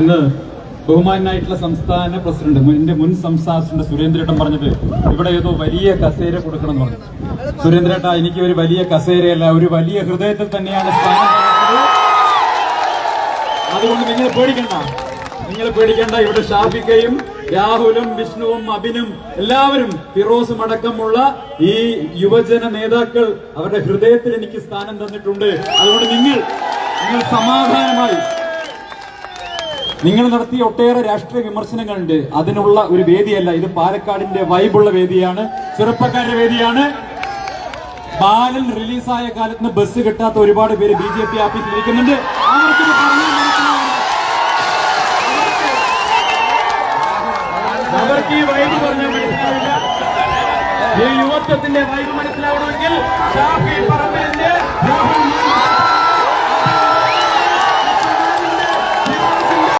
അന്ന് ബഹുമാനായിട്ടുള്ള സംസ്ഥാന പ്രസിഡന്റ് എന്റെ മുൻ സംസ്ഥാന പ്രസിഡന്റ് സുരേന്ദ്രേട്ടൻ പറഞ്ഞത് ഇവിടെ ഏതോ വലിയ കസേര കൊടുക്കണം എന്ന് പറഞ്ഞു. സുരേന്ദ്രേട്ട എനിക്ക് ഒരു വലിയ കസേരയല്ല ഒരു വലിയ ഹൃദയത്തിൽ തന്നെയാണ് സ്ഥാനം. അതുകൊണ്ട് നിങ്ങൾ പേടിക്കണ്ട. നിങ്ങൾ പേടിക്കേണ്ട ഇവിടെ ഷാഫിക്കയും രാഹുലും വിഷ്ണുവും അബിനും എല്ലാവരും ഫിറോസും അടക്കമുള്ള ഈ യുവജന നേതാക്കൾ അവരുടെ ഹൃദയത്തിൽ എനിക്ക് സ്ഥാനം തന്നിട്ടുണ്ട്. അതുകൊണ്ട് നിങ്ങൾ നിങ്ങൾ സമാധാനമായി നിങ്ങൾ നടത്തിയ ഒട്ടേറെ രാഷ്ട്രീയ വിമർശനങ്ങളുണ്ട്. അതിനുള്ള ഒരു വേദിയല്ല. ഇത് പാലക്കാടിന്റെ വൈബുള്ള വേദിയാണ്. ചെറുപ്പക്കാരുടെ വേദിയാണ്. ബാലൻ റിലീസായ കാലത്ത് ബസ് കിട്ടാത്ത ഒരുപാട് പേര് ബി ജെ പി ആപ്പിൽ ഇരിക്കുന്നുണ്ട്. അവർക്ക് വൈബ് ഈ യുവത്വത്തിന്റെ വൈബ് മനസ്സിലാവണമെങ്കിൽ ഷാഫി പറമ്പിലിന്റെ